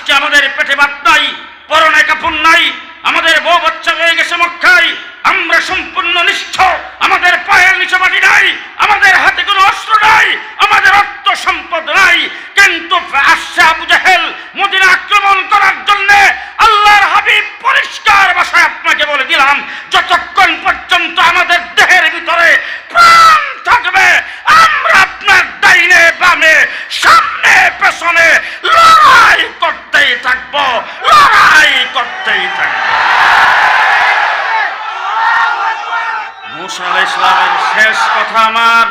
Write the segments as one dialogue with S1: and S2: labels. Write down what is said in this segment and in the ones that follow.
S1: আজকে আমাদের পেটে ভাত নাই পরনে কাপড় নাই আমাদের বউ বাচ্চা হয়ে গেছে মক্কায়। আমরা সম্পূর্ণ নিষ্ঠ। আমাদের পায়ের নিচে মাটি নাই, আমাদের হাতে কোনো অস্ত্র নাই, আমাদের অর্থ সম্পদ নাই। কিন্তু আসছে আবু জাহেল মদিনা আক্রমণ করার জন্য আল্লাহর হাবিব পরিষ্কার ভাষায় আপনাকে বলে দিলাম, যতক্ষণ পর্যন্ত আমাদের দেহের ভিতরে প্রাণ থাকবে, আমরা আপনার ডাইনে, বামে, সামনে, পেছনে লড়াই করতেই থাকব, লড়াই করতেই থাকব। শেষ কথা আমার।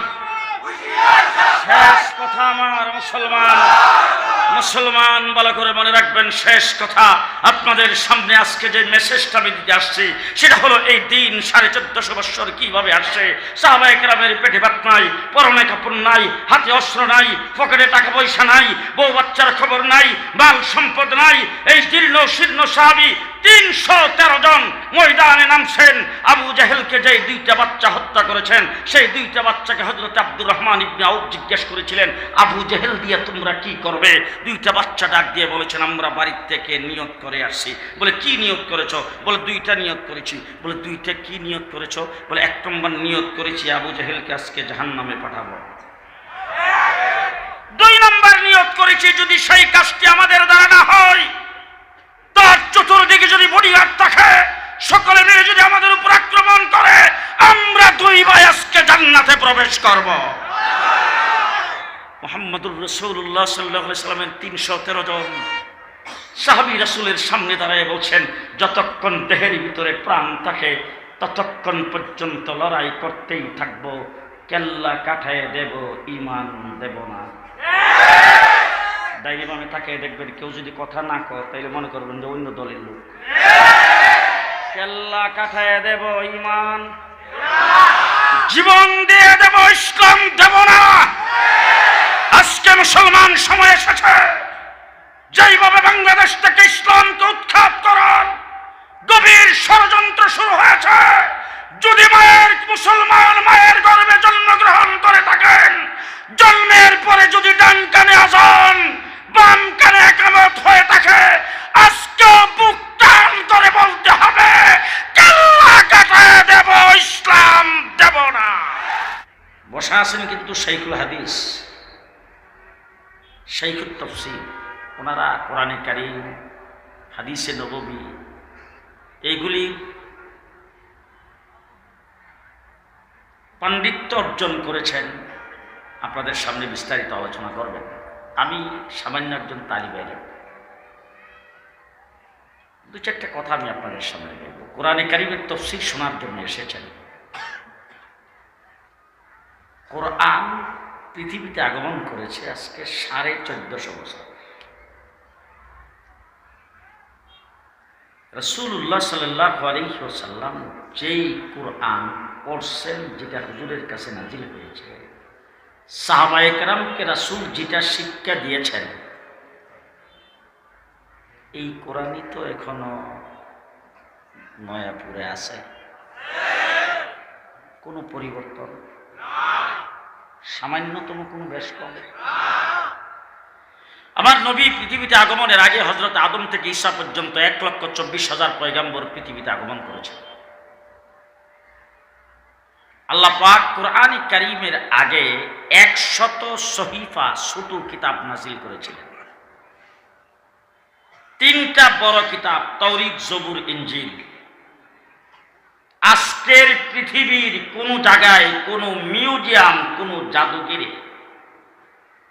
S1: শেষ কথা আমার, মুসলমান। মুসলমান ভালো করে মনে রাখবেন, শেষ কথা আপনাদের সামনে আজকে যে মেসেজটা আমি দিতে আসছি, সেটা হলো এই দিন সাড়ে চোদ্দশো বৎসর কীভাবে আসছে। সাহাবায়ে কেরামের পেটে ভাত নাই, পরনে কাপড় নাই, হাতে অস্ত্র নাই, পকেটে টাকা পয়সা নাই, বউ বাচ্চার খবর নাই, মাল সম্পদ নাই, এই জীর্ণ শীর্ণ সাহাবি তিনশো তেরো জন ময়দানে আবু জাহেলকে যে দুইটা বাচ্চা হত্যা করেছেন, সেই দুইটা বাচ্চাকে জিজ্ঞেস করেছিলেন, আবু জেহেল দিয়ে তোমরা কি করবে? দুইটা বাচ্চা ডাক দিয়ে আমরা থেকে নিয়ত করে আসছি। বলে, কি নিয়ত করেছ? বলে, দুইটা নিয়ত করেছি। বলে, দুইটা কি নিয়ত করেছ? বলে, এক নম্বর নিয়ত করেছি, আবু জেহেলকে আজকে জাহান নামে পাঠাবো। দুই নম্বর নিয়ত করেছি, যদি সেই কাজটি আমাদের দ্বারা হয় তার চতুর্দিকে যদি বডিগার্ড থাকে সকলে মিলে যদি আমাদের উপর আক্রমণ করে আমরা দুই ভাই আজকে জান্নাতে প্রবেশ করব। মোহাম্মদুর রসুল্লাহ সাল্লাহ সাল্লামের তিনশো তেরো জন সাহাবি রাসুলের সামনে দাঁড়ায় বলছেন, যতক্ষণ দেহের ভিতরে প্রাণ থাকে, ততক্ষণ পর্যন্ত লড়াই করতেই থাকব। কেল্লা কাঠায় দেব ইমান দেব না। ডাইনি বামে তাকে দেখবেন, কেউ যদি কথা না কর তাইলে মনে করবেন যে অন্য দলের লোক। কেল্লা কাঠায় দেব ইমান জীবন দিয়ে দেব ইসলাম দেব না। আজকে মুসলমান সময় এসেছে যেইভাবে বাংলাদেশ থেকে ইসলামকে উৎখাত করার গভীর ষড়যন্ত্র শুরু হয়েছে যদি মায়ের মুসলমান মায়ের গর্ভে জন্মগ্রহণ করে থাকেন জন্মের পরে যদি ডান কানে আজান বাম কানে একামত হয়ে থাকে আজকে বুক টান করে বলতে হবে কেল্লা কাটায় দেব ইসলাম দেব না বসা আছেন কিন্তু শাইখুল হাদিস শাইখুল তফসির। ওনারা কোরআনে কারিম, হাদিসে নববী, এইগুলি পাণ্ডিত্য অর্জন করেছেন। আপনাদের সামনে বিস্তারিত আলোচনা করবেন। আমি সামান্য একজন তালিবাইল দু চারটে কথা আমি আপনাদের সামনে বলব। কোরআনে কারিমের তফসির শোনার জন্য এসেছেন। কোরআন পৃথিবীতে আগমন করেছে আজকে সাড়ে চোদ্দশো বছর। রসুল্লাহ সাল্লাহ আলহিসাল্লাম যেই কোরআন পড়ছেন, যেটা হুজুরের কাছে নাজিল হয়েছে সাহাবায়করামকে রাসুল যেটা শিক্ষা দিয়েছেন, এই কোরআনই তো এখনও নয়াপুরে আছে। কোনো পরিবর্তন? সামান্যতম কোনো বেশ কম আমার নবী পৃথিবীতে আগমনের আগে হজরত আদম থেকে ঈশা পর্যন্ত এক লক্ষ চব্বিশ হাজার পয়গাম্বর পৃথিবীতে আগমন করেছে আল্লাহ পাক কোরআন করিমের আগে একশত সহিফা ছোট কিতাব নাজিল করেছিলেন। তিনটা বড় কিতাব তৌরিক জবুর ইঞ্জিল আজকের পৃথিবীর কোনো জায়গায়, কোনো মিউজিয়াম, কোনো জাদুগিরি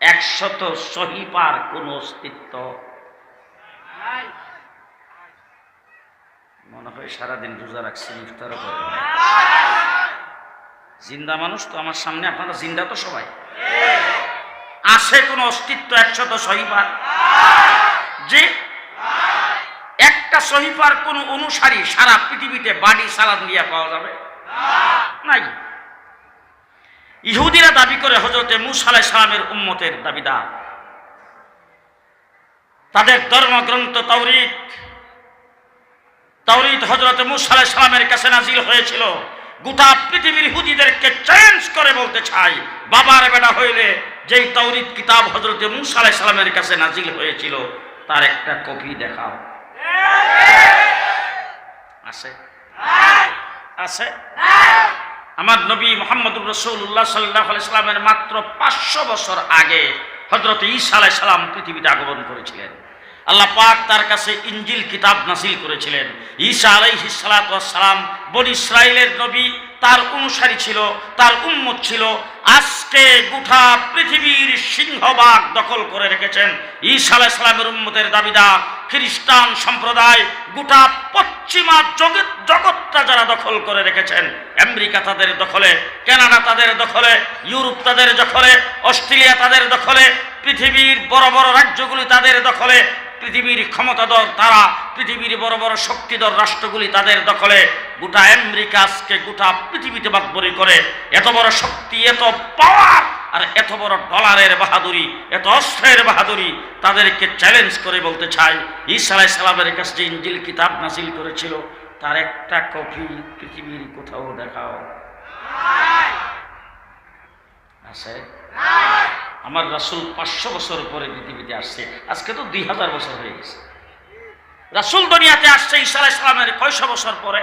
S1: একশত সহিপার কোনো অস্তিত্ব মনে হয় সারাদিন রোজা রাখছি, ইফতারও করে জিন্দা মানুষ তো আমার সামনে, আপনারা জিন্দা তো সবাই। আছে কোনো অস্তিত্ব একশত সহিপার? যে একটা সহিফার কোন অনুসারী সারা পৃথিবীতে বাড়ি সালাদ নিয়ে পাওয়া যাবে? নাই। ইহুদিরা দাবি করে হজরতে মুসালাই সালামের উম্মতের দাবিদার। তাদের ধর্মগ্রন্থ তৌরিত তৌরিত হজরতে মুসালাই সালামের কাছে নাজিল হয়েছিল। গোটা পৃথিবীর ইহুদিদেরকে চেঞ্জ করে বলতে চাই, বাবার বেটা হইলে যেই তৌরিত কিতাব হজরতে মুসালাই সালামের কাছে নাজিল হয়েছিল, তার একটা কপি দেখাও। আছে? আছে? আমার নবী মোহাম্মদ রসুল্লাহ সাল্লাহ সাল্লামের মাত্র পাঁচশো বছর আগে হজরত ঈসা আলাই সালাম পৃথিবীতে আগমন করেছিলেন। আল্লাহ পাক তার কাছে ইঞ্জিল কিতাব নাসিল করেছিলেন। ঈসা আলাইহি সালাম বন ইসরায়েলের নবী, তার অনুসারী ছিল, তার উম্মত ছিল আজকে গোটা পৃথিবীর সিংহবাগ দখল করে রেখেছেন ঈসা আলাহ সালামের উম্মতের খ্রিস্টান সম্প্রদায়। গোটা পশ্চিমা জগৎ জগৎটা যারা দখল করে রেখেছেন, আমেরিকা তাদের দখলে, কানাডা তাদের দখলে, ইউরোপ তাদের দখলে, অস্ট্রেলিয়া তাদের দখলে, পৃথিবীর বড় বড় রাজ্যগুলি তাদের দখলে পৃথিবীর ক্ষমতাধর তারা পৃথিবীর বড় বড় শক্তিধর রাষ্ট্রগুলি তাদের দখলে গোটা আমেরিকা আজকে গোটা পৃথিবীতে বাকবরি করে। এত বড় শক্তি এত পাওয়ার আর এত বড় ডলারের বাহাদুরি এত অস্ত্রের বাহাদুরি তাদেরকে চ্যালেঞ্জ করে বলতে চাই। ঈসা সালামের কাছে যে ইঞ্জিল কিতাব নাসিল করেছিল তার একটা কপি পৃথিবীর কোথাও দেখাও। আছে? আমার রাসুল পাঁচশো বছর পরে পৃথিবীতে আসছে। আজকে তো দুই হাজার বছর হয়ে গেছে। রাসুল দুনিয়াতে আসছে ঈসা আলাইহিস সালামের কয়শো বছর পরে?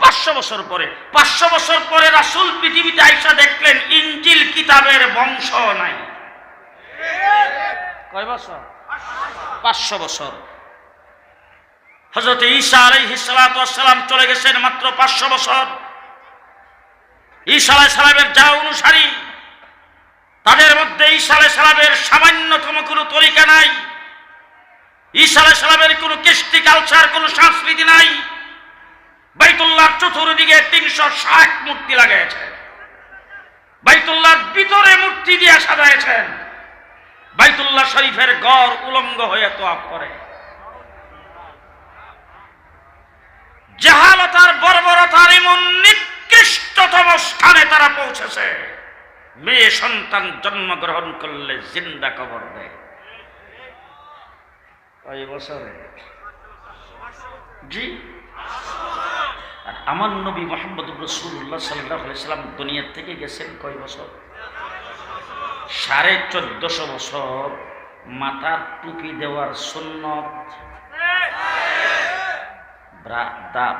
S1: পাঁচশো বছর পরে। পাঁচশো বছর পরে রাসুল পৃথিবীতে আইসা দেখলেন ইঞ্জিল কিতাবের বংশ নাই। কয় বছর? পাঁচশো বছর। হজরত ঈসা আলাইহিস সালাম চলে গেছেন মাত্র পাঁচশো বছর। ঈসা আলাইহিস সালামের যা অনুসারী তাদের মধ্যে আলাইহিস সালামের সামান্যতম কোনো তরিকা নাই। আলাইহিস সালামের কোনো কৃষ্টি কালচার, কোনো সংস্কৃতি নাই। বাইতুল্লাহর চতুর্দিকে তিনশো ষাট মূর্তি লাগাইছেন। বাইতুল্লাহর ভিতরে মূর্তি দিয়ে সাজাইছেন। বাইতুল্লাহ শরীফের গড় উলঙ্গ হয়ে তোয়াপ করে। জাহালতার বর্বরতার এমন নিকৃষ্টতম স্থানে তারা পৌঁছেছে। মেয়ে সন্তান জন্মগ্রহণ করলে জিন্দা কবর দেয়। ওই বছরে? জি? আর আমার নবী মোহাম্মদ রসুল্লাহ সাল্লাহ সাল্লাম দুনিয়ার থেকে গেছেন কয় বছর? সাড়ে চোদ্দশো বছর মাথার টুপি দেওয়ার সুন্নত।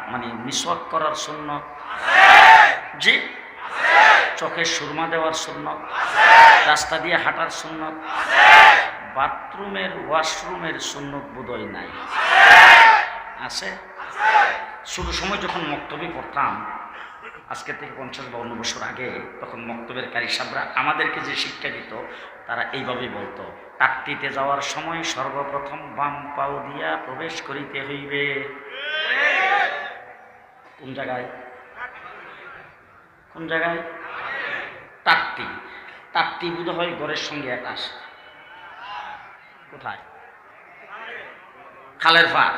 S1: মানে মিসওয়াক করার সুন্নত। জি? চোখে সুরমা দেওয়ার সুন্নত, রাস্তা দিয়ে হাঁটার সুন্নত, বাথরুমের ওয়াশরুমের সুন্নত বোধহয় নাই। আছে? শুরু সময় যখন মক্তবে পড়তাম, আজকে থেকে পঞ্চাশ বা অন্য বছর আগে, তখন মক্তবের কারি সাবরা আমাদেরকে যে শিক্ষা দিত, তারা এইভাবেই বলতো টাট্টিতে যাওয়ার সময় সর্বপ্রথম বাম পাও দিয়া প্রবেশ করিতে হইবে। কোন জায়গায়? কোন জায়গায়? টাট্টি টাট্টি বোধ হয় ঘরের সঙ্গে অ্যাটাচ কোথায়? খালের পাড়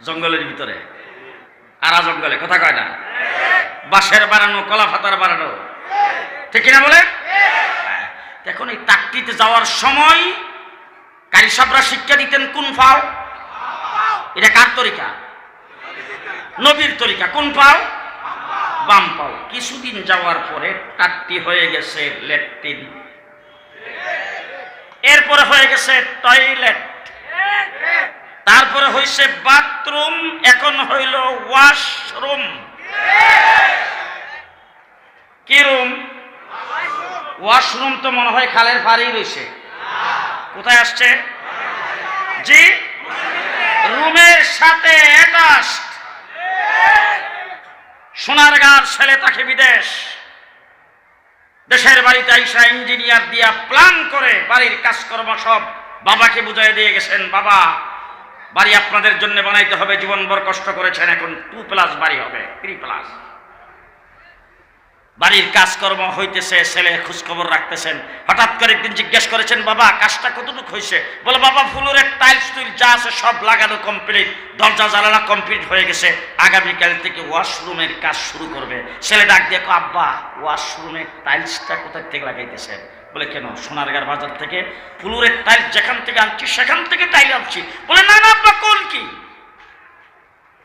S1: জঙ্গলের ভিতরে। আরা জঙ্গলে, কথা কয় না? বাঁশের বানানো, কলা ফাতার বানানো। ঠিক কিনা বলে হ্যাঁ। এখন এই তাকটিতে যাওয়ার সময় কারি সাবরা শিক্ষা দিতেন কোন ফাও এটা কার তরিকা? নবীর তরিকা। কোন পাও বাম পাও। কিছুদিন যাওয়ার পরে টাট্টি হয়ে গেছে ল্যাট্রিন এরপরে হয়ে গেছে টয়লেট। তারপরে হইছে বাথরুম, এখন হইল ওয়াশরুম। কি রুম? ওয়াশরুম তো মনে হয় খালের ফাড়ি রয়েছে। কোথায় আসছে? জি? রুমের সাথে অ্যাটাচড। সোনার গার ছেলে তাকে বিদেশ। দেশের বাড়িতে আইসা ইঞ্জিনিয়ার দিয়া প্ল্যান করে বাড়ির কাজকর্ম সব বাবাকে বুঝাই দিয়ে গেছেন, বাবা, বাড়ি আপনাদের জন্য বানাইতে হবে, জীবনভর কষ্ট করেছেন, এখন টু প্লাস বাড়ি হবে থ্রি প্লাস বাড়ির কাজকর্ম হইতেছে, ছেলে খোঁজখবর রাখতেছেন। হঠাৎ করে একদিন জিজ্ঞেস করেছেন, বাবা, কাজটা কতটুকু হয়েছে? বলে, বাবা ফুলুরের টাইলস টুইল যা আছে সব লাগানো কমপ্লিট দরজা জ্বালানো কমপ্লিট হয়ে গেছে। আগামীকাল থেকে ওয়াশরুমের কাজ শুরু করবে। ছেলে ডাক দিয়ে আব্বা ওয়াশরুমের টাইলসটা কোথায় থেকে লাগাইতেছে বলে, কেন? সোনারগার বাজার থেকে ফুলুরের টাইলস যেখান থেকে আনছি, সেখান থেকে টাইল আনছি। বলে, না না, আব্বা, কোন কি?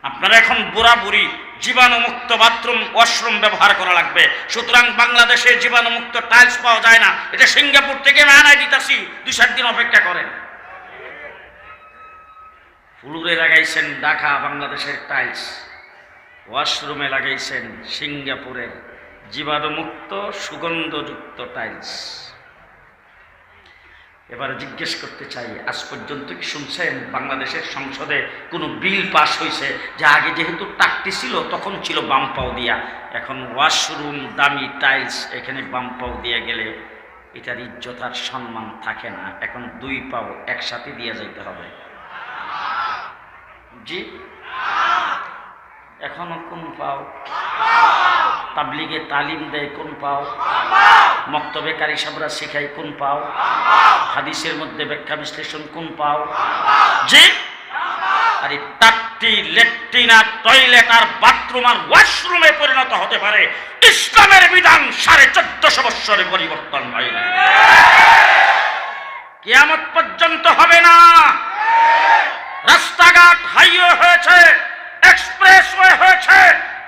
S1: আপনারা এখন বুড়া বুড়ি জীবাণুমুক্ত বাথরুম, ওয়াশরুম ব্যবহার করা লাগবে। সুতরাং বাংলাদেশে জীবাণুমুক্ত টাইলস পাওয়া যায় না। এটা সিঙ্গাপুর থেকে আমি আনাই দিতেছি দুই চার দিন অপেক্ষা করেন। ফুলুরে লাগাইছেন ঢাকা, বাংলাদেশের টাইলস ওয়াশরুমে লাগাইছেন সিঙ্গাপুরের জীবাণুমুক্ত, সুগন্ধযুক্ত টাইলস এবার জিজ্ঞেস করতে চাই, আজ পর্যন্ত কি শুনছেন বাংলাদেশের সংসদে কোনো বিল পাস হয়েছে যে আগে যেহেতু টাকটি ছিল, তখন ছিল বাম পাও দিয়া। এখন ওয়াশরুম, দামি টাইলস, এখানে বাম পাও দিয়ে গেলে এটার ইজ্জত আর সম্মান থাকে না। এখন দুই পাও একসাথে দিয়ে যাইতে হবে। জি? এখনও কোন পাও? তাবলিগে তালিম দেয় কোন পাও? মক্তবে কারি সাবরা শেখায় কোন পাও? হাদিসের মধ্যে ব্যাখ্যা বিশ্লেষণ কোন পাও? জি? আরে টাট্টি লেট্রিন আর টয়লেট আর বাথরুম আর ওয়াশরুমে পরিণত হতে পারে। ইসলামের বিধান সাড়ে চোদ্দশো বৎসরে পরিবর্তন হয় না। কিয়ামত পর্যন্ত হবে না। রাস্তাঘাট হাইওয়ে হয়েছে, এক্সপ্রেসওয়ে হয়েছে,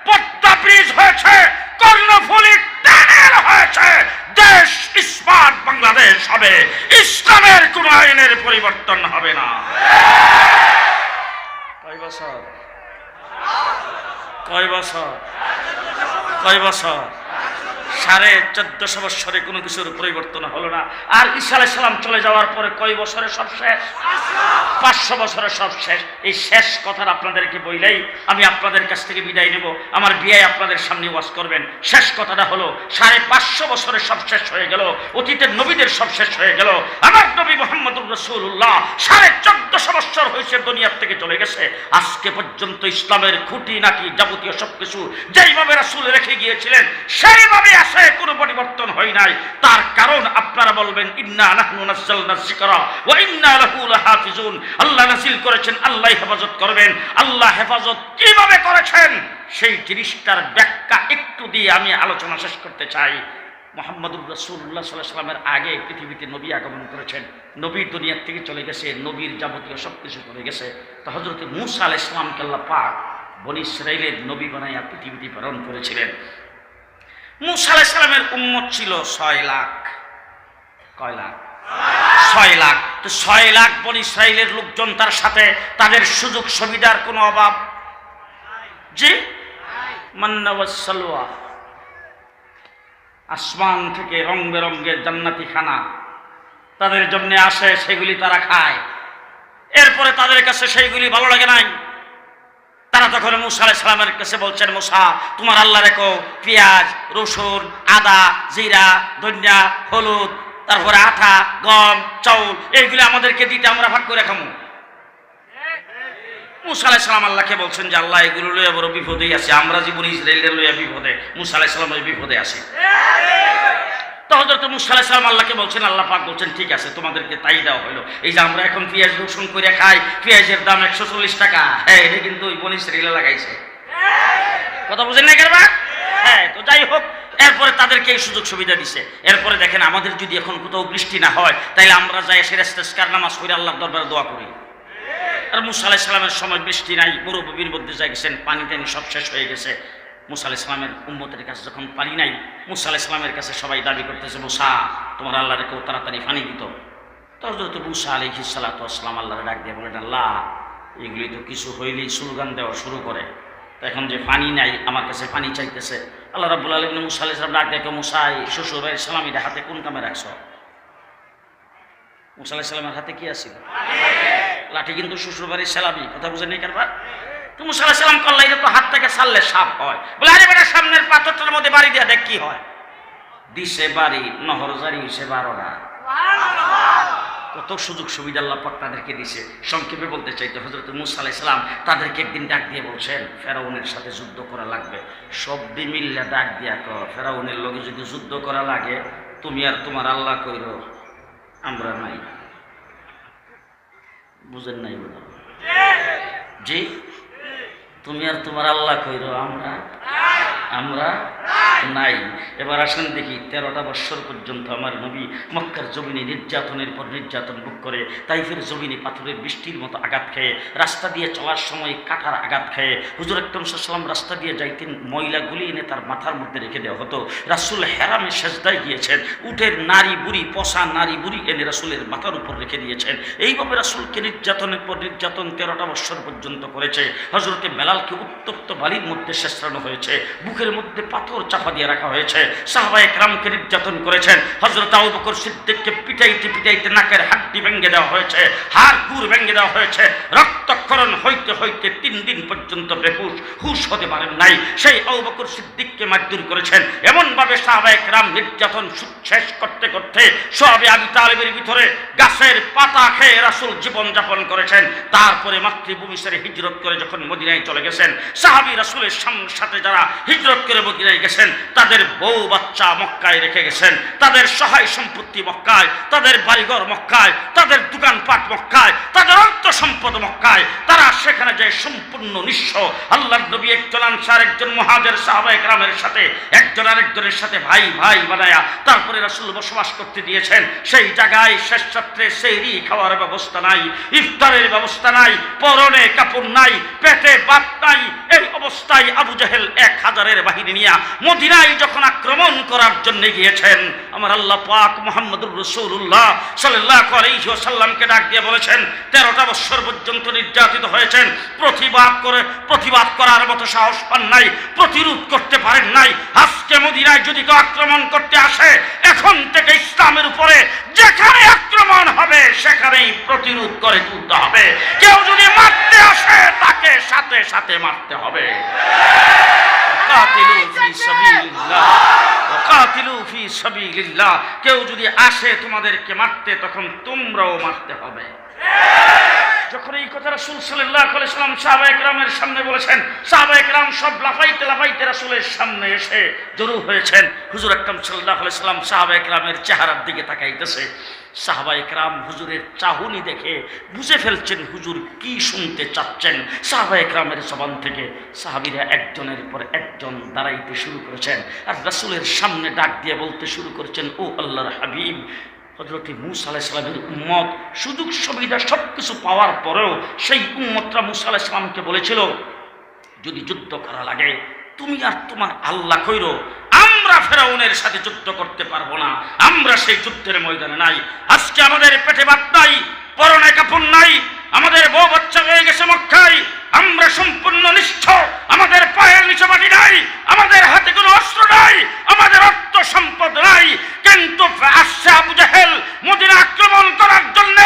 S1: পদ্মা ব্রিজ হয়েছে, কর্ণফুলি টানেল হয়েছে, দেশ স্মার্ট বাংলাদেশ হবে। ইসলামের কোন আইনের পরিবর্তন হবে না। কয় বছর? কয় বছর? কয় বছর? সাড়ে চোদ্দশো বৎসরে কোনো কিছুর পরিবর্তন হলো না। আর ঈসা আলাইহিস সালাম চলে যাওয়ার পরে কয় বছরে সব শেষ? পাঁচশো বছরের সব শেষ। এই শেষ কথাটা আপনাদেরকে বইলেই আমি আপনাদের কাছ থেকে বিদায় নেব। আমার বিয়ে আপনাদের সামনে ওয়াজ করবেন। শেষ কথাটা হলো, সাড়ে পাঁচশো বছরের সব শেষ হয়ে গেল। অতীতের নবীদের সব শেষ হয়ে গেল। আমার নবী মোহাম্মদুর রসুল্লাহ সাড়ে চোদ্দশো বছর হয়েছে দুনিয়ার থেকে চলে গেছে। আজকে পর্যন্ত ইসলামের খুঁটি নাকি যাবতীয় সব কিছু যেইভাবে রাসুল রেখে গিয়েছিলেন, সেইভাবে আসে কোনো পরিবর্তন হয় নাই। তার কারণ আপনারা বলবেন, ইন্না নাহনু নাযালনা যিকরা ওয়া ইন্না লাহু লাহাফিজুন। আল্লাহ নাযিল করেছেন, আল্লাহ হেফাজত করবেন। আল্লাহ হেফাজত কীভাবে করেছেন? সেই জিনিসটার ব্যাখ্যা একটু দিয়ে আমি আলোচনা শেষ করতে চাই। মোহাম্মদুর রসুল্লাহ সাল্লাহ সাল্লামের আগে পৃথিবীতে নবী আগমন করেছেন। নবীর দুনিয়ার থেকে চলে গেছে, নবীর যাবতীয় সব কিছু চলে গেছে। তো হজরত মুসা আল ইসলামকে আল্লাহ পাক বনি ইসরাইলের নবী বানাইয়া পৃথিবীতে প্রেরণ করেছিলেন। মুসা আলাহ সাল্লামের উম্মত ছিল ছয় লাখ। কয় লাখ? ছয় লাখ। তো ছয় লাখ বনি ইসরাইলের লোকজন তার সাথে তাদের সুযোগ সুবিধার কোনো অভাব? জি? মান্নাওয়াসালুয়া আসমান থেকে রং বেরঙ্গের জান্নাতি খানা। তাদের জন্য আসে, সেগুলি তারা খায়। এরপরে তাদের কাছে সেইগুলি ভালো লাগে নাই। তখন মুসা সালামের কাছে বলছেন, মুসা, তোমার আল্লাহ রেখো পেঁয়াজ, রসুন, আদা, জিরা, ধনিয়া, হলুদ, তারপরে আঠা, গম, চাউল, এইগুলো আমাদেরকে দিতে আমরা ভাগ করে খামু। মুসা সালাম আল্লাহকে বলছেন যে, আল্লাহ, এগুলো লইয়া বড় বিপদেই আছে। আমরা জীবন ইসরায়েলের লইয়া বিপদে, মুসা সালামের বিপদে আছে। তো হজরত মুসা আলাই সালাম আল্লাহকে বলছেন, আল্লাহ পাক বলছেন, ঠিক আছে, তোমাদেরকে তাই দেওয়া হলো। এই যে আমরা এখন পেঁয়াজ রসুন করে খাই, পেঁয়াজের দাম একশো চল্লিশ টাকা। হ্যাঁ এটা কিন্তু ওই বনিস রেলে লাগাইছে। কথা বুঝেন না হ্যাঁ তো যাই হোক, এরপরে তাদেরকে এই সুযোগ সুবিধা দিছে। এরপরে দেখেন, আমাদের যদি এখন কোথাও বৃষ্টি না হয়, তাইলে আমরা যাই সেরেস্তার নামাজ করে আল্লাহর দরবারে দোয়া করি। আর মুসা আলাহ সালামের সময় বৃষ্টি নাই মরুভূমির মধ্যে যাই গেছেন, পানি টানি সব শেষ হয়ে গেছে। মুসা ইসলামের উম্মতের কাছে যখন পানি নাই মুসা ইসলামের কাছে সবাই দাবি করতেছে মুসা তোমার আল্লাহরে কেউ তাড়াতাড়ি পানি দিত। তো মুসা আলী সালাতাম আল্লাহরে ডাক দিয়ে বলেন আল্লাহ এগুলি তো কিছু হইলেই সুলগান দেওয়া শুরু করে। এখন যে পানি নাই আমার কাছে পানি চাইতেছে। আল্লাহ রাবুল আলমিন মুসা আলি সালাম ডাক দেখে মুসাই শ্বশুর ভাই সালামিটা হাতে কোন কামে রাখছ? মুসা আলাহ সালামের হাতে কি আছিল? লাঠি কিন্তু শ্বশুর বাড়ির সেলামি কথা বুঝে নেই কারবার? তো মুসা সালাম করলে এটা তো হাত থেকে ছাড়লে সাপ হয়। বলে, আরে বেটা, সামনের পাথরটার মধ্যে বাড়ি দিয়া দেখ কি হয়। দিছে বাড়ি, নহর জারি বারোটা। কত সুযোগ সুবিধা আল্লাহ পাক তাদেরকে দিছে। সংক্ষেপে বলতে চাইতে হজরত মুসা আলাহ ইসলাম তাদেরকে একদিন ডাক দিয়ে বলছেন, ফেরাউনের সাথে যুদ্ধ করা লাগবে। সব মিল্লা ডাক দিয়া কর ফেরাউনের লগে যদি যুদ্ধ করা লাগে, তুমি আর তোমার আল্লাহ কইর, আমরা নাই। বুঝেন নাই জি? তুমি আর তোমার আল্লাহ কইরো আমরা আমরা নাই। এবার আসেন দেখি তেরোটা বৎসর পর্যন্ত আমার নবী মক্কার জমিনে নির্যাতনের পর নির্যাতন ভোগ করে, তাইফের জমিনে পাথরের বৃষ্টির মতো আঘাত খেয়ে, রাস্তা দিয়ে চলার সময় কাটার আঘাত খেয়ে, হুজুর একদম সাল্লাম রাস্তা দিয়ে যাইতেন, ময়লা গুলি এনে তার মাথার মধ্যে রেখে দেওয়া হতো। রাসুল হেরামে সেজদায় গিয়েছেন, উটের নারী বুড়ি, পশা নারী বুড়ি এনে রাসুলের মাথার উপর রেখে দিয়েছেন। এইভাবে রাসুলকে নির্যাতনের পর নির্যাতন তেরোটা বৎসর পর্যন্ত করেছে। হজরতে মেলালকে উত্তপ্ত বালির মধ্যে শেষরানো হয়েছে। বুকের মধ্যে পাথর চাপা দিয়ে রাখা হয়েছে। সাহবা একরামকে নির্যাতন করেছেন। হজরত আবু সিদ্দিককে পিটাইতে পিটাইতে নাকের হাড্ডি ভেঙে দেওয়া হয়েছে, হাড় কুর ভেঙে দেওয়া হয়েছে। রক্তক্ষরণ হইতে হইতে তিন দিন পর্যন্ত বেহুশ, হুশ হতে পারেন নাই। সেই আবু সিদ্দিককে মারধর করেছেন। এমনভাবে সাহবা একরাম নির্যাতন শেষ করতে করতে সবে আবি তালেবের ভিতরে গাছের পাতা খেয়ে রাসুল জীবন যাপন করেছেন। তারপরে মাতৃভূমি সেরে হিজরত করে যখন মদিনায় চলে গেছেন, সাহাবি রাসুলের সাথে যারা হিজরত করে মদিনায় গেছেন, তাদের বউ বাচ্চা মক্কায় রেখে গেছেন, তাদের সহায় সম্পত্তি মক্কায়, তাদের বাড়িঘর মক্কায়, তাদের দোকানপাট মক্কায়, তাদের অর্থ সম্পদ মক্কায়, তারা সেখানে যায় সম্পূর্ণ নিঃস্ব, আল্লাহর নবী একজন আনসার, একজন মহাজের সাহাবা একরামের সাথে, একজন আরেকজনের সাথে ভাই ভাই বানায়া তারপরে রাসুল বসবাস করতে দিয়েছেন, সেই জায়গায় শেষ রাত্রে সেইরি খাওয়ার ব্যবস্থা নাই, ইফতারের ব্যবস্থা নাই, পরনে কাপড় নাই, পেটে বাত নাই, এই অবস্থায় আবু জাহেল এক হাজারের বাহিনী নিয়ে মদিনায় যখন আক্রমণ করার জন্য গিয়েছেন, আমার আল্লাহ পাক মোহাম্মদুর রসুল্লাহ সাল্লাহ আলাইহি ওয়াসাল্লামকে ডাক দিয়ে বলেছেন, তেরোটা বৎসর পর্যন্ত নির্যাতিত হয়েছেন, প্রতিবাদ করে, প্রতিবাদ করার মতো সাহস পান নাই, প্রতিরোধ করতে পারেন নাই। আজকে মদিনায় যদি কেউ আক্রমণ করতে আসে, এখন থেকে ইসলামের উপরে যেখানে আক্রমণ হবে, সেখানেই প্রতিরোধ করে তুলতে হবে। কেউ যদি মারতে আসে, তাকে সাথে সাথে মারতে হবে। কেউ যদি আসে তোমাদেরকে মারতে তখন তোমরাও মারতে হবে। যখন এই কথা রাসূল আলাইহি সাল্লাম সাহাবা একরামের সামনে বলেছেন সাহাবা একরাম সব লাফাইতে লাফাইতে রাসূলের সামনে এসে জড়ো হয়েছেন। হুজুর আকরাম সাল্লাল্লাহু আলাইহি সাল্লাম সাহাবা একরামের চেহারার দিকে তাকাইতেছে। সাহাবা একরাম হুজুরের চাহুনি দেখে বুঝে ফেলছেন হুজুর কি শুনতে চাচ্ছেন। সাহাবা একরামের জবান থেকে সাহাবিরা একজনের পর একজন দাঁড়াইতে শুরু করেছেন আর রাসূলের সামনে ডাক দিয়ে বলতে শুরু করেছেন, ও আল্লাহর হাবিব হজরত মুসা উম্মত, সুযোগ সুবিধা সব কিছু পাওয়ার পরেও সেই উম্মতরা মুসা বলেছিল, যদি যুদ্ধ করা লাগে, তুমি আর তোমার আল্লাহ কইরো আমরা ফেরাউনের সাথে যুদ্ধ করতে পারব না। আমরা সেই যুদ্ধের ময়দানে নাই। আজকে আমাদের পেটে ভাত নাই, পরনে কাপড় নাই, আমাদের বউ বাচ্চা হয়ে গেছে মক্কায়। আমরা সম্পূর্ণ নিষ্ঠ। আমাদের পায়ের নিচে মাটি নাই, আমাদের হাতে কোনো অস্ত্র নাই, আমাদের অর্থ সম্পদ নাই। কিন্তু আসছে আবু জাহেল মদিনা আক্রমণ করার জন্য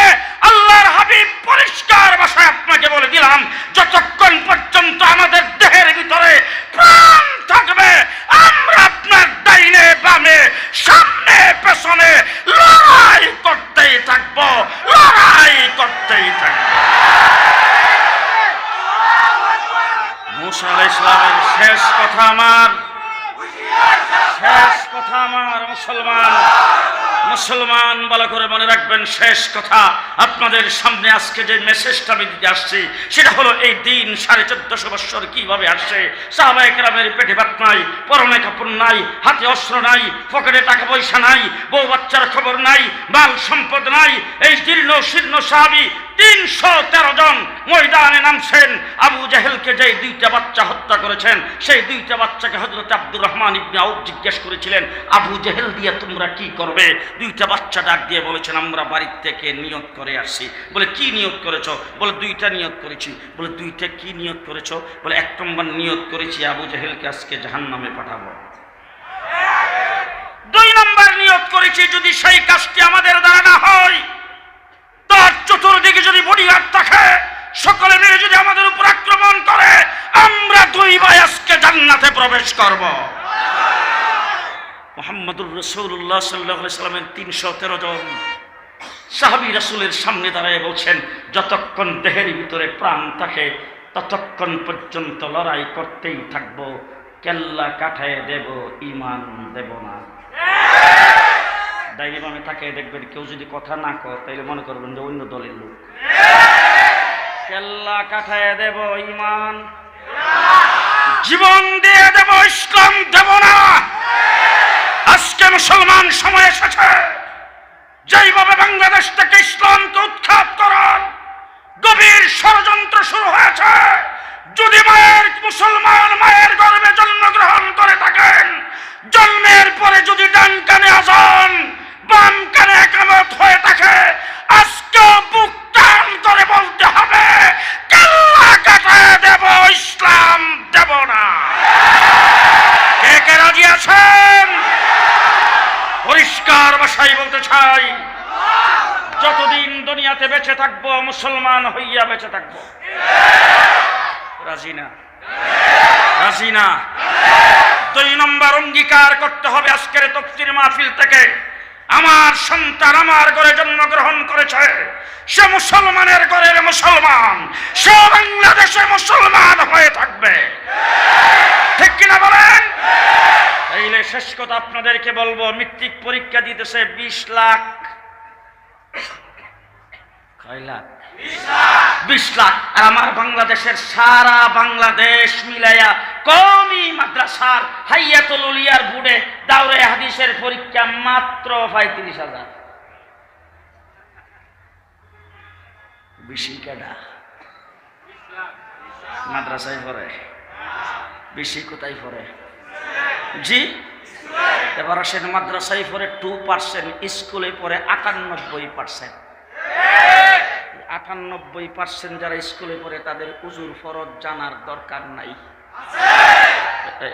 S1: আল্লাহর হাবিব পরিষ্কার ভাষায় আপনাকে বলে দিলাম, যতক্ষণ পর্যন্ত আমাদের দেহের ভিতরে প্রাণ থাকবে, আমরা আপনার ডাইনে বামে, সামনে পেছনে লড়াই করতেই মুসলমান বলা করে মনে রাখবেন, শেষ কথা আপনাদের সামনে আজকে যে মেসেজটা আমি দিতে আসছি, সেটা হলো এই দিন সাড়ে চোদ্দশো বৎসর কীভাবে আসছে। সাহাবা রামের পেটে ভাত নাই, পরনে কাপড় নাই, হাতে অস্ত্র নাই, পকেটে টাকা পয়সা নাই, বউ বাচ্চার খবর নাই, মাল সম্পদ নাই, এই জীর্ণ শীর্ণ সাহাবি তিনশো তেরো জন ময়দানে নামছেন। আবু জাহেলকে যে দুইটা বাচ্চা হত্যা করেছেন, সেই দুইটা বাচ্চাকে হজরত আব্দুর রহমান ইবনে জিজ্ঞেস করেছিলেন, আবু জেহেল দিয়ে তোমরা কি করবে? দুইটা বাচ্চা ডাক দিয়ে বলেছেন, আমরা বাড়ির থেকে নিয়ত করে আসছি। বলে, কি নিয়ত করেছ? বলে, দুইটা নিয়ত করেছি। বলে, দুইটা কি নিয়ত করেছ? বলে, এক নম্বর নিয়ত করেছি, আবু জেহেলকে আজকে জাহান নামে পাঠাবো। দুই নম্বর নিয়ত করেছি, যদি সেই কাজটি আমাদের দ্বারা না হয় চতুর্দিকে যদি বডিগার্ড থাকে, সকলে মিলে যদি আমাদের উপর আক্রমণ করে, আমরা দুই ভাই আজকে জান্নাতে প্রবেশ করব। মোহাম্মদুর রসুল্লাহ সাল্লাহ সাল্লামের তিনশো তেরো জন সাহাবি রাসুলের সামনে দাঁড়ায় বলছেন, যতক্ষণ দেহের ভিতরে প্রাণ থাকে, ততক্ষণ পর্যন্ত লড়াই করতেই থাকব। কেল্লা কাঠায় দেব ইমান দেব না। ডাইনি বামে তাকিয়ে দেখবেন, কেউ যদি কথা না কয়, তাইলে মনে করবেন যে অন্য দলের লোক। কেল্লা কাঠায় দেব ইমান। জীবন দিয়ে দেব ইসলাম, দেব না। আজকে মুসলমান সময় এসেছে। যেইভাবে বাংলাদেশ থেকে ইসলামকে উৎখাত করার গভীর ষড়যন্ত্র শুরু হয়েছে, যদি মায়ের, মুসলমান মায়ের গর্ভে জন্মগ্রহণ করে থাকেন, জন্মের পরে যদি ডান কানে আজান বাম কানে একামত হয়ে থাকে। আজকে বুক টান করে বলতে হবে, কাল্লা কাটায় দেব, ইসলাম দেব না। কে কে রাজি আছেন? পরিষ্কার ভাষায় বলতে চাই, যতদিন দুনিয়াতে বেঁচে থাকব, মুসলমান হইয়া বেঁচে থাকব। রাজি না? রাজি না? দুই নম্বর অঙ্গীকার করতে হবে আজকের তফসির মাহফিল থেকে। আমার সন্তান আমার ঘরে জন্মগ্রহণ করেছে। সে মুসলমানের ঘরের মুসলমান। সে বাংলাদেশে মুসলমান হয়ে থাকবে। ঠিক কিনা বলেন? তাইলে শেষ কথা আপনাদেরকে বলব মৃত্তিক পরীক্ষা দিতেছে বিশ লাখ। কয় লাখ। বিশ লাখ। আর আমার বাংলাদেশের সারা বাংলাদেশ মিলাইয়া কমই মাদ্রাসার হাইয়াতুল উলিয়ার বুড়ে দাউরে হাদিসের পরীক্ষা মাত্র পঁয়ত্রিশ হাজার। বেশি কেডা? মাদ্রাসায় পড়ে। বেশি কোথায় পড়ে? জি? এবার আসেন, মাদ্রাসায় পড়ে টু পার্সেন্ট স্কুলে পড়ে আটানব্বই পার্সেন্ট আটানব্বই পার্সেন্ট যারা স্কুলে পড়ে, তাদের উজুর ফরজ জানার দরকার নাই।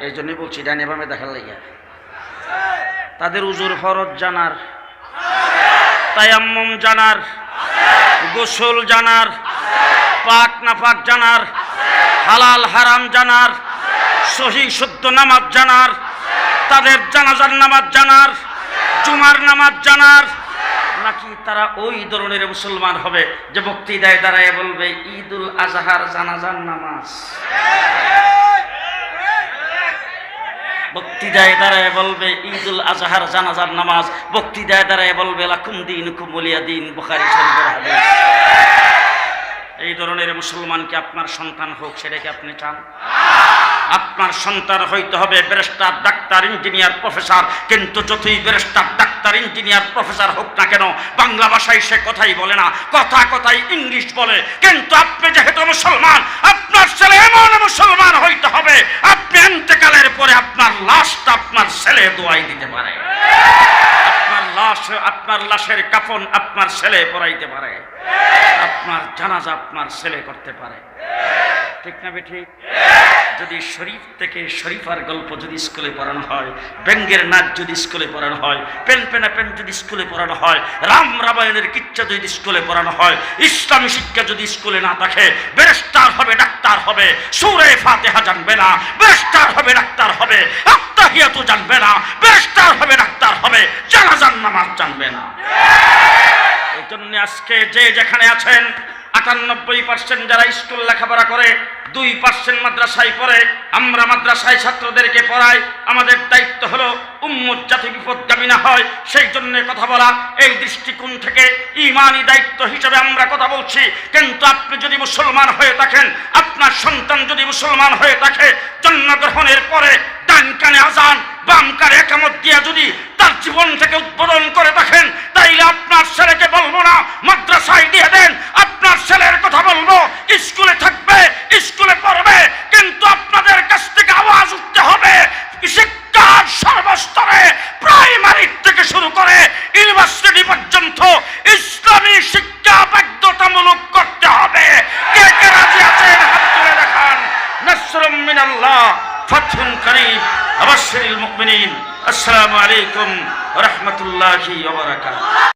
S1: এই জন্যই বলছি ডাইনি বামে দেখার লাইয়া তাদের উজুর ফরজ জানার, তায়াম্মুম জানার, গোসল জানার, পাক নাফাক জানার, হালাল হারাম জানার, সহি শুদ্ধ নামাজ জানার, তাদের জানাজার নামাজ জানার, জুমার নামাজ জানার। নাকি তারা ওই ধরনের মুসলমান হবে যে বক্তৃতায় দাঁড়ায় বলবে, ঈদুল আজহার জানাজার নামাজ বক্তৃতায় দাঁড়ায় বলবে ঈদুল আজহার জানাজার নামাজ। বক্তৃতায় দাঁড়ায় বলবে, লাকুম দিন কুমলিয়া দিন। বুখারি এই ধরনের মুসলমানকে আপনার সন্তান হোক, সেটাকে আপনি চান? আপনার সন্তান হইতে হবে ব্যারিস্টার, ডাক্তার, ইঞ্জিনিয়ার, প্রফেসর। কিন্তু যতই ব্যারিস্টার, ডাক্তার, ইঞ্জিনিয়ার, প্রফেসর হোক না কেন, বাংলা ভাষায় সে কথাই বলে না, কথা কথাই ইংলিশ বলে। কিন্তু আপনি যেহেতু মুসলমান, আপনার ছেলে এমন মুসলমান হইতে হবে, আপনি এন্তেকালের পরে আপনার লাশটা আপনার ছেলে দোয়াই দিতে পারে। আপনার লাশ, আপনার লাশের কাফন আপনার ছেলে পরাইতে পারে। আপনার জানাজা আপনার ছেলে করতে পারে। ঠিক না বেঠিক যদি শরীফ থেকে শরীফার গল্প যদি স্কুলে পড়ানো হয়, ব্যঙ্গের নাচ যদি স্কুলে পড়ানো হয়, পেন পেনা পেন যদি স্কুলে পড়ানো হয়, রাম রামায়ণের কিচ্ছা যদি স্কুলে পড়ানো হয়, ইসলামী শিক্ষা যদি স্কুলে না থাকে, ব্যারিস্টার হবে, ডাক্তার হবে, সুরে ফাতেহা জানবে না, ব্যারিস্টার হবে, ডাক্তার হবে, আত্মাহিয়াতু জানবে না, ব্যারিস্টার হবে, ডাক্তার হবে, জানাজান নামাজ জানবে না। এই জন্য আজকে যে যেখানে আছেন আটানব্বই পার্সেন্ট যারা স্কুল লেখাপড়া করে, দুই পার্সেন্ট মাদ্রাসায় পড়ে, আমরা মাদ্রাসায় ছাত্রদেরকে পড়াই। আমাদের দায়িত্ব হলো উম্মত জাতি বিপদগামী না হয়, সেই জন্য কথা বলা। এই দৃষ্টিকোণ থেকে ইমানি দায়িত্ব হিসেবে আমরা কথা বলছি। কিন্তু আপনি যদি মুসলমান হয়ে থাকেন, আপনার সন্তান যদি মুসলমান হয়ে থাকে, জন্মগ্রহণের পরে ডান কানে আজান বামকার একামত দিয়া যদি তার জীবন থেকে উদ্বোধন করে থাকেন তাইলে আপনার ছেলেকে বলব না, মাদ্রাসায় দিয়ে দেন। আপনার ছেলের কথা বলব, স্কুলে থাকবে, স্কুলে পড়বে, কিন্তু আপনাদের কাছ থেকে আওয়াজ উঠতে হবে। শিক্ষার সর্বস্তরে প্রাইমারি থেকে শুরু করে ইউনিভার্সিটি পর্যন্ত ইসলামী শিক্ষা বাধ্যতামূলক করতে হবে। কে কে রাজি আছেন? হাত তুলে দেখান। নাসরুম মিনাল্লাহ। ফাতহুন করিম আবাসরিল মুকমিনিন আসসালামু আলাইকুম ওয়া রাহমাতুল্লাহি ওয়া বারাকাতুহু।